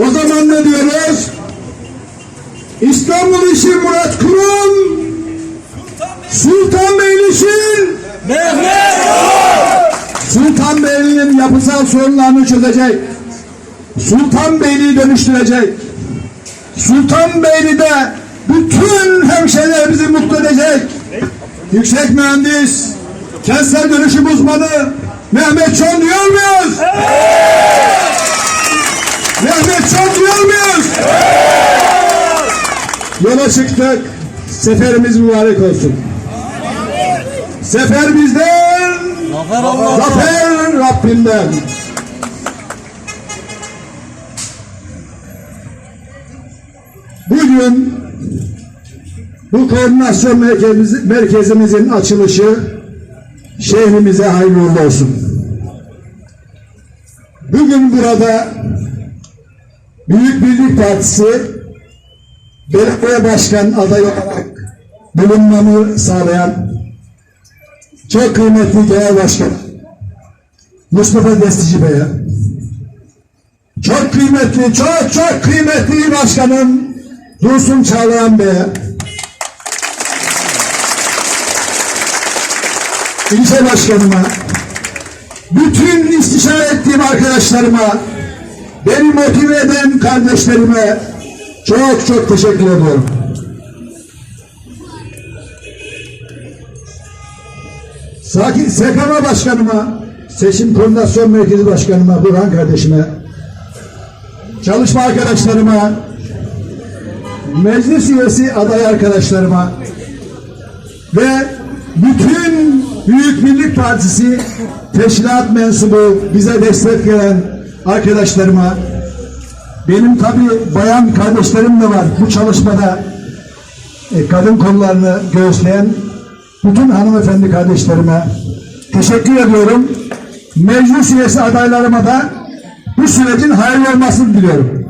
O zaman ne diyoruz? İstanbul için Murat Kurum, Sultanbeyli için Mehmet! Sultanbeyli'nin yapısal sorunlarını çözecek. Sultanbeyli'yi dönüştürecek. Sultanbeyli'de bütün hemşehrilerimizi mutlu edecek. Yüksek mühendis, kentsel dönüşüm uzmanı Mehmet Çon diyor muyuz? Mehmet Çon diyor muyuz? Yola çıktık. Seferimiz mübarek olsun. Sefer bizden, Zafer! Zafer Rabbimden. Bugün bu koordinasyon merkezimiz- merkezimizin açılışı şehrimize hayırlı olsun. Bugün burada Büyük Birlik Partisi belediye başkan adayı olarak bulunmamı sağlayan çok kıymetli genel başkan Mustafa Destici Bey'e çok kıymetli, çok çok kıymetli başkanım Dursun Çağlayan Bey'e ilçe başkanıma bütün istişare ettiğim arkadaşlarıma beni motive eden kardeşlerime çok çok teşekkür ediyorum. Sakin SKM Başkanıma, Seçim Koordinasyon Merkezi Başkanıma, Burhan kardeşime, çalışma arkadaşlarıma, meclis üyesi aday arkadaşlarıma ve bütün Büyük Birlik Partisi teşkilat mensubu bize destek veren arkadaşlarıma, benim tabi bayan kardeşlerim de var bu çalışmada e, kadın kollarını göğüsleyen bütün hanımefendi kardeşlerime teşekkür ediyorum. Meclis üyesi adaylarıma da bu sürecin hayırlı olmasını diliyorum.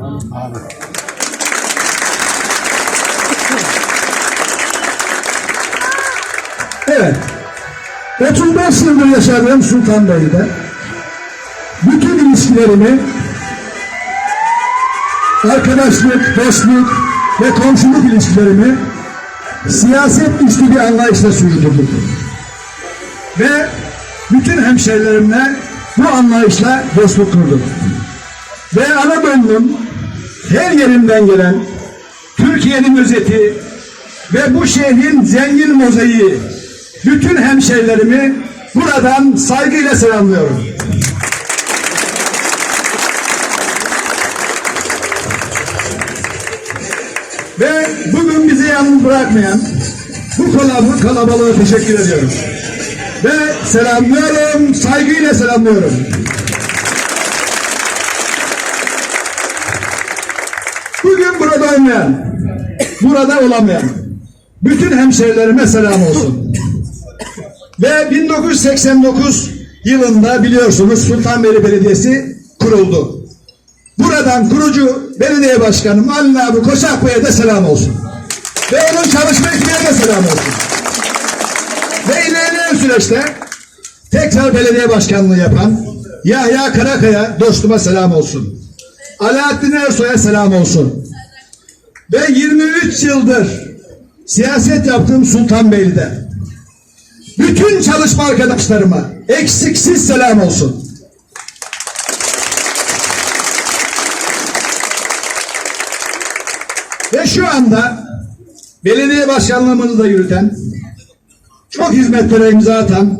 Evet. 35 yıldır yaşadığım Sultanbeyli'de ilişkilerimi arkadaşlık, dostluk ve komşuluk ilişkilerimi siyaset üstü bir anlayışla sürdürdük. Ve bütün hemşehrilerimle bu anlayışla dostluk kurduk. Ve Anadolu'nun her yerinden gelen Türkiye'nin özeti ve bu şehrin zengin mozaiği bütün hemşehrilerimi buradan saygıyla selamlıyorum. Ve bugün bizi yalnız bırakmayan bu kalabalık kalabalığa teşekkür ediyorum. Ve selamlıyorum, saygıyla selamlıyorum. Bugün burada olmayan, burada olamayan bütün hemşehrilerime selam olsun. Ve 1989 yılında biliyorsunuz Sultanbeyli Belediyesi kuruldu. Buradan kurucu belediye başkanım Ali abi Koçak Bey'e de selam olsun. Ve onun çalışma ekibine de selam olsun. Ve ilerleyen süreçte tekrar belediye başkanlığı yapan Yahya Karakaya dostuma selam olsun. Alaaddin Ersoy'a selam olsun. Ve 23 yıldır siyaset yaptığım Sultanbeyli'de bütün çalışma arkadaşlarıma eksiksiz selam olsun. Ve şu anda belediye başkanlığımızı da yürüten, çok hizmetlere imza atan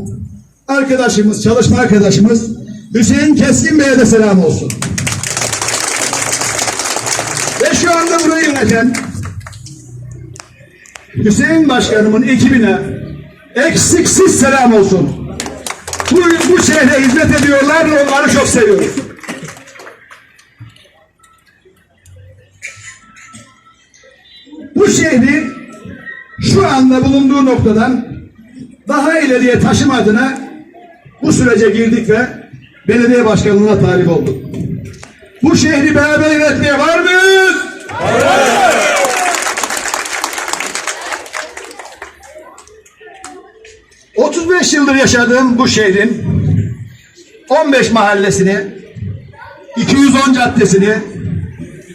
arkadaşımız, çalışma arkadaşımız Hüseyin Keskin Bey'e de selam olsun. Ve şu anda burayı yöneten Hüseyin Başkanımın ekibine eksiksiz selam olsun. Bu, bu şehre hizmet ediyorlar ve onları çok seviyoruz. Bu şehri şu anda bulunduğu noktadan daha ileriye taşıma adına bu sürece girdik ve belediye başkanlığına talip olduk. Bu şehri beraber yönetmeye var mıyız? Evet. 35 yıldır yaşadığım bu şehrin 15 mahallesini, 210 caddesini,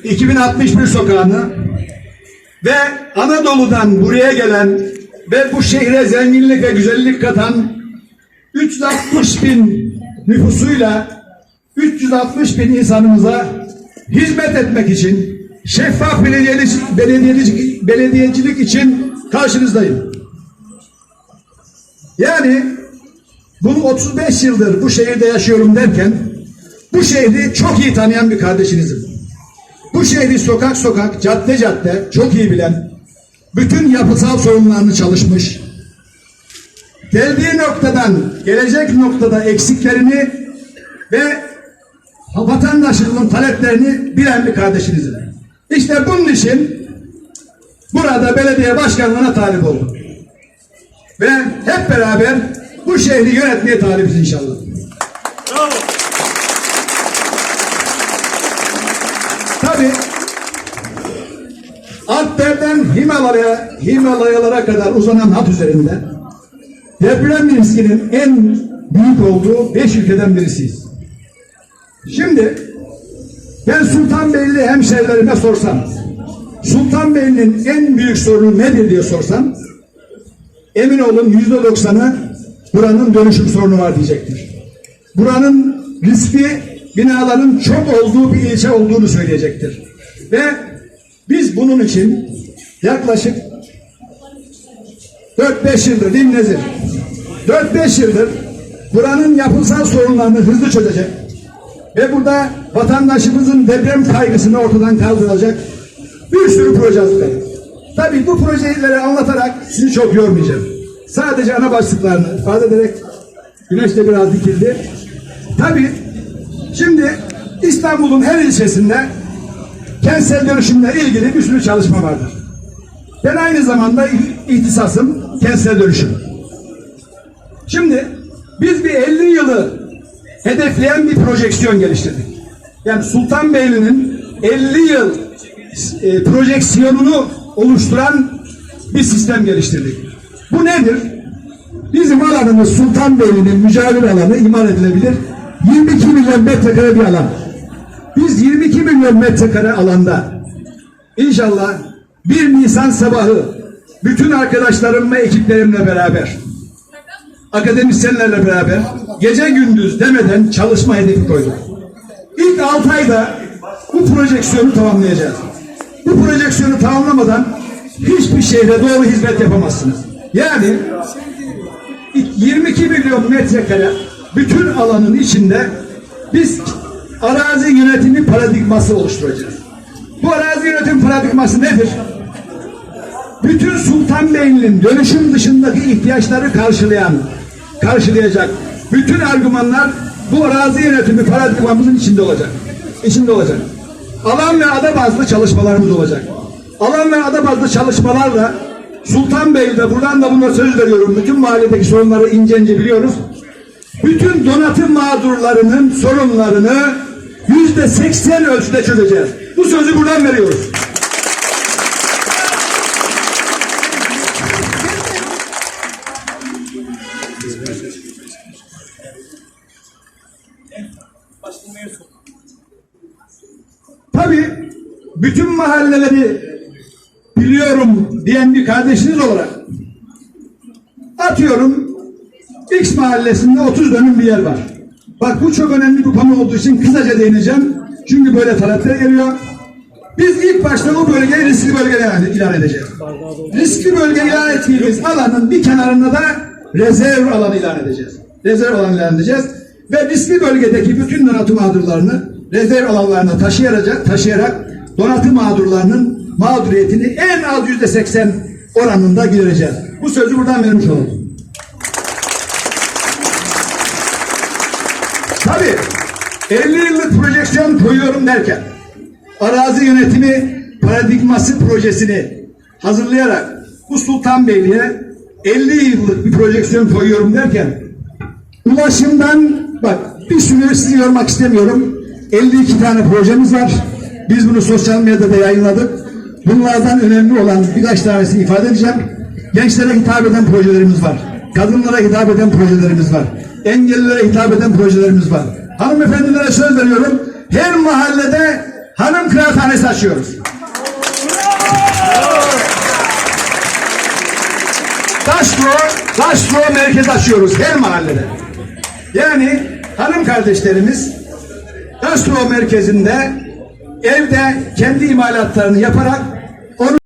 2061 sokağını ve Anadolu'dan buraya gelen ve bu şehre zenginlik ve güzellik katan 360 bin nüfusuyla 360 bin insanımıza hizmet etmek için şeffaf belediyecilik, belediyecilik, belediyecilik için karşınızdayım. Yani bunu 35 yıldır bu şehirde yaşıyorum derken bu şehri çok iyi tanıyan bir kardeşinizim. Bu şehri sokak sokak, cadde cadde çok iyi bilen, bütün yapısal sorunlarını çalışmış, geldiği noktadan gelecek noktada eksiklerini ve vatandaşının taleplerini bilen bir kardeşinizim. İşte bunun için burada belediye başkanlığına talip oldum. Ve hep beraber bu şehri yönetmeye talibiz inşallah. Tabii Alplerden Himalaya, Himalayalara kadar uzanan hat üzerinde deprem riskinin en büyük olduğu beş ülkeden birisiyiz. Şimdi ben Sultanbeyli hemşehrilerime sorsam Sultanbeyli'nin en büyük sorunu nedir diye sorsam emin olun yüzde doksanı buranın dönüşüm sorunu var diyecektir. Buranın riski binaların çok olduğu bir ilçe olduğunu söyleyecektir. Ve biz bunun için yaklaşık 4-5 yıldır değil mi Nezir? 4-5 yıldır buranın yapısal sorunlarını hızlı çözecek ve burada vatandaşımızın deprem kaygısını ortadan kaldıracak bir sürü proje hazırladık. Tabii bu projeleri anlatarak sizi çok yormayacağım. Sadece ana başlıklarını ifade ederek güneş de biraz dikildi. Tabii şimdi İstanbul'un her ilçesinde kentsel dönüşümle ilgili bir sürü çalışma vardır. Ben aynı zamanda ihtisasım kentsel dönüşüm. Şimdi biz bir 50 yılı hedefleyen bir projeksiyon geliştirdik. Yani Sultanbeyli'nin 50 yıl e, projeksiyonunu oluşturan bir sistem geliştirdik. Bu nedir? Bizim alanımız Sultanbeyli'nin mücadele alanı imar edilebilir. 22 milyon metrekare bir alan. Biz 22 milyon metrekare alanda inşallah 1 Nisan sabahı bütün arkadaşlarım ve ekiplerimle beraber akademisyenlerle beraber gece gündüz demeden çalışma hedefi koyduk. İlk 6 ayda bu projeksiyonu tamamlayacağız. Bu projeksiyonu tamamlamadan hiçbir şehre doğru hizmet yapamazsınız. Yani 22 milyon metrekare bütün alanın içinde biz arazi yönetimi paradigması oluşturacağız. Bu arazi yönetim paradigması nedir? Bütün Sultanbeyli'nin dönüşüm dışındaki ihtiyaçları karşılayan, karşılayacak bütün argümanlar bu arazi yönetimi paradigmamızın içinde olacak. İçinde olacak. Alan ve ada bazlı çalışmalarımız olacak. Alan ve ada bazlı çalışmalarla Sultanbeyli'de buradan da buna söz veriyorum. Bütün mahalledeki sorunları ince ince biliyoruz. Bütün donatım mağdurlarının sorunlarını yüzde seksen ölçüde çözeceğiz. Bu sözü buradan veriyoruz. Tabii bütün mahalleleri biliyorum diyen bir kardeşiniz olarak atıyorum X mahallesinde 30 dönüm bir yer var. Bak bu çok önemli bir konu olduğu için kısaca değineceğim. Çünkü böyle talepler geliyor. Biz ilk başta bu bölgeyi riskli bölge ilan- edeceğiz. Riskli bölge ilan ettiğimiz alanın bir kenarında da rezerv alanı ilan edeceğiz. Rezerv alanı ilan edeceğiz. Ve riskli bölgedeki bütün donatım mağdurlarını rezerv alanlarına taşıyarak, taşıyarak donatım mağdurlarının mağduriyetini en az yüzde seksen oranında gidereceğiz. Bu sözü buradan vermiş olalım. Tabii 50 yıllık projeksiyon koyuyorum derken arazi yönetimi paradigması projesini hazırlayarak bu Sultanbeyli'ye 50 yıllık bir projeksiyon koyuyorum derken ulaşımdan bak bir sürü sizi yormak istemiyorum. 52 tane projemiz var. Biz bunu sosyal medyada yayınladık. Bunlardan önemli olan birkaç tanesini ifade edeceğim. Gençlere hitap eden projelerimiz var. Kadınlara hitap eden projelerimiz var. Engellilere hitap eden projelerimiz var. Hanımefendilere söz veriyorum. Her mahallede hanım kıraathanesi açıyoruz. Taşlo, Taşlo merkez açıyoruz her mahallede. Yani hanım kardeşlerimiz Taşlo merkezinde evde kendi imalatlarını yaparak